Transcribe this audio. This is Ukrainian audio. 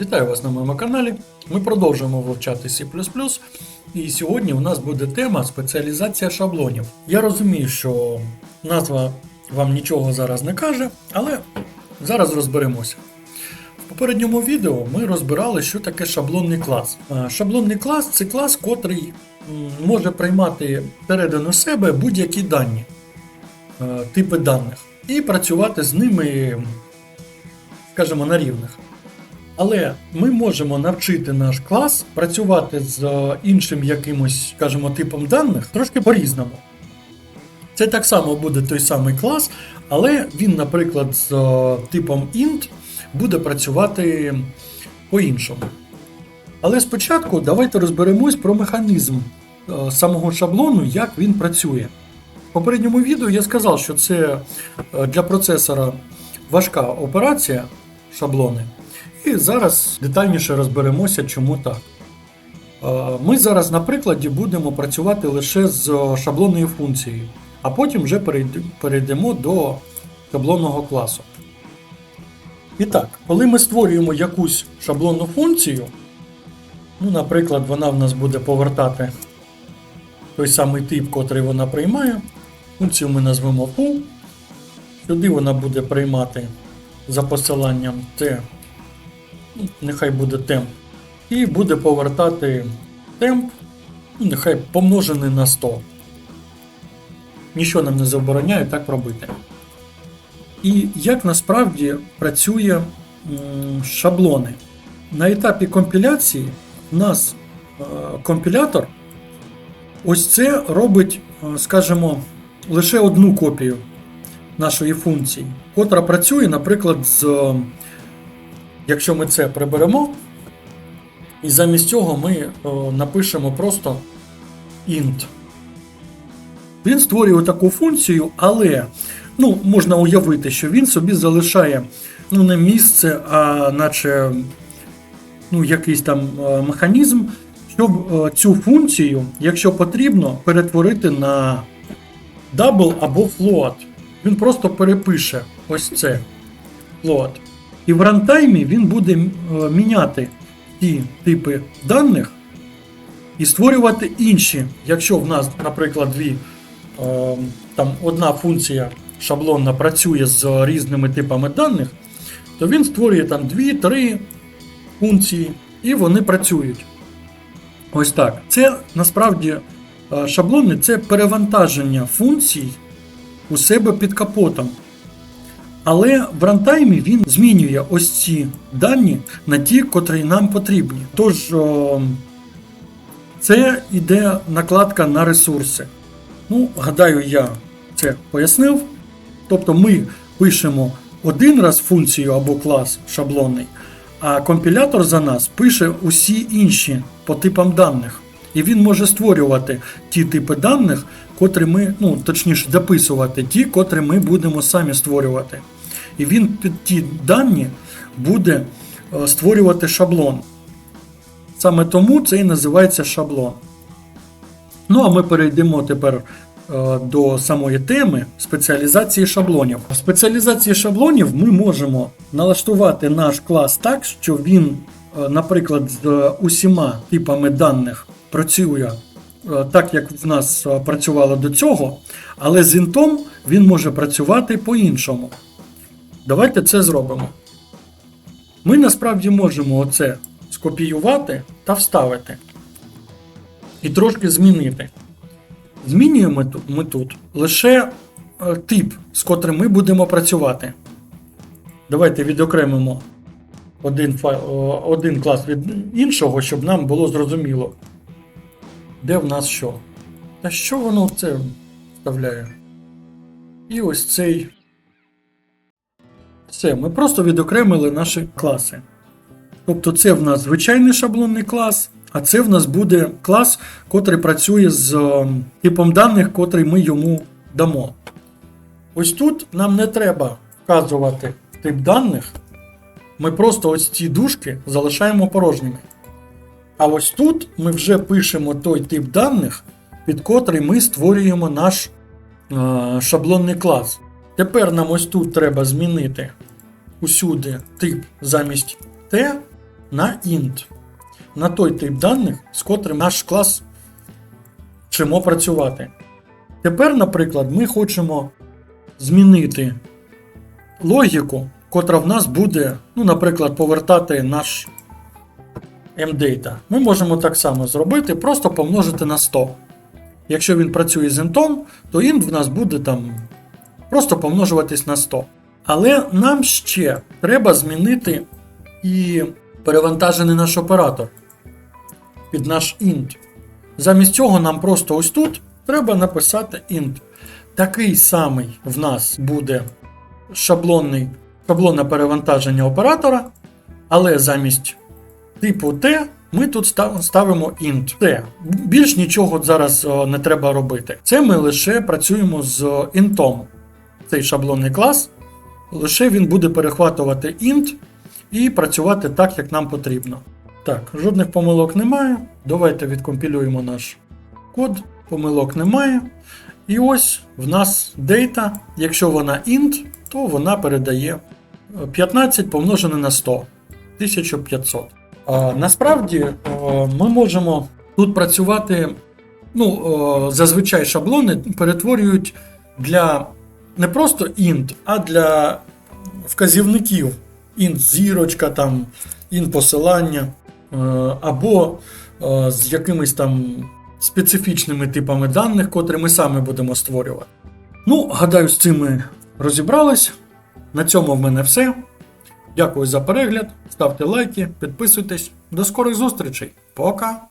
Вітаю вас на моєму каналі. Ми продовжуємо вивчати C. І сьогодні у нас буде тема спеціалізація шаблонів. Я розумію, що назва вам нічого зараз не каже, але зараз розберемося. В попередньому відео ми розбирали, що таке шаблонний клас. Шаблонний клас це клас, котрий може приймати всередину себе будь-які дані, типи даних, і працювати з ними, скажімо, на рівних. Але ми можемо навчити наш клас працювати з е, іншим якимось, скажімо, типом даних трошки по-різному. Це так само буде той самий клас, але він, наприклад, з е, типом int буде працювати по-іншому. Але спочатку давайте розберемось про механізм е, самого шаблону, як він працює. В попередньому відео я сказав, що це для процесора важка операція шаблони. І зараз детальніше розберемося, чому так. Е, Ми зараз на прикладі будемо працювати лише з е, шаблонною функцією, а потім вже перейдемо до шаблонного класу. І так, коли ми створюємо якусь шаблонну функцію, ну, наприклад, вона в нас буде повертати той самий тип, котрий вона приймає. Функцію ми назвемо foo. Сюди вона буде приймати за посиланням T нехай буде темп. І буде повертати темп, нехай помножений на 100. Нічого нам не забороняє так робити. І як насправді працює шаблони. На етапі компіляції у нас е, компілятор ось це робить, е, скажімо, лише одну копію нашої функції, котра працює, наприклад, з Якщо ми це приберемо, і замість цього ми о, напишемо просто int. Він створює таку функцію, але ну, можна уявити, що він собі залишає ну, не місце, а наче ну, якийсь там е, механізм, щоб е, цю функцію, якщо потрібно, перетворити на double або float. Він просто перепише ось це float. І в рантаймі він буде е, міняти ті типи даних і створювати інші. Якщо в нас, наприклад, дві, е, там одна функція шаблонна працює з різними типами даних, то він створює там дві-три функції, і вони працюють. Ось так. Це насправді е, шаблони це перевантаження функцій у себе під капотом. Але в рантаймі він змінює ось ці дані на ті, котрі нам потрібні. Тож о, це йде накладка на ресурси. Ну, гадаю, я це пояснив. Тобто ми пишемо один раз функцію або клас шаблонний, а компілятор за нас пише усі інші по типам даних. І він може створювати ті типи даних, котрі ми, ну точніше, дописувати ті, котрі ми будемо самі створювати. І він під ті дані буде е, створювати шаблон. Саме тому це і називається шаблон. Ну, а ми перейдемо тепер е, до самої теми спеціалізації шаблонів. В спеціалізації шаблонів ми можемо налаштувати наш клас так, що він, е, наприклад, з усіма типами даних працює так, як в нас працювало до цього, але з інтом він може працювати по-іншому. Давайте це зробимо. Ми насправді можемо оце скопіювати та вставити. І трошки змінити. Змінюємо ми тут лише е, тип, з котрим ми будемо працювати. Давайте відокремимо один, файл, один клас від іншого, щоб нам було зрозуміло, де в нас що. Та що воно це вставляє? І ось цей. Все, ми просто відокремили наші класи. Тобто це в нас звичайний шаблонний клас, а це в нас буде клас, котрий працює з е, типом даних, котрий ми йому дамо. Ось тут нам не треба вказувати тип даних. Ми просто ось ці дужки залишаємо порожніми. А ось тут ми вже пишемо той тип даних, під котрий ми створюємо наш е, шаблонний клас. Тепер нам ось тут треба змінити усюди тип замість T на int, на той тип даних, з котрим наш клас вчимо працювати. Тепер, наприклад, ми хочемо змінити логіку, котра в нас буде, ну, наприклад, повертати наш mdata. Ми можемо так само зробити, просто помножити на 100. Якщо він працює з інтом, то int в нас буде там просто помножуватись на 100. Але нам ще треба змінити і перевантажений наш оператор під наш int. Замість цього нам просто ось тут треба написати int. Такий самий в нас буде шаблонний, шаблонне перевантаження оператора, але замість типу T ми тут ставимо int. T. Більш нічого зараз не треба робити. Це ми лише працюємо з інтом. Цей шаблонний клас. Лише він буде перехватувати int і працювати так, як нам потрібно. Так, жодних помилок немає. Давайте відкомпілюємо наш код. Помилок немає. І ось в нас data, якщо вона int, то вона передає е, 15 помножене на 100. 1500. А, насправді е, ми можемо тут працювати. Ну, е, зазвичай шаблони перетворюють для не просто int, а для вказівників. Int зірочка, там, int посилання, е, або е, з якимись там специфічними типами даних, котрі ми самі будемо створювати. Ну, гадаю, з цим ми розібрались. На цьому в мене все. Дякую за перегляд. Ставте лайки, підписуйтесь. До скорих зустрічей. Пока!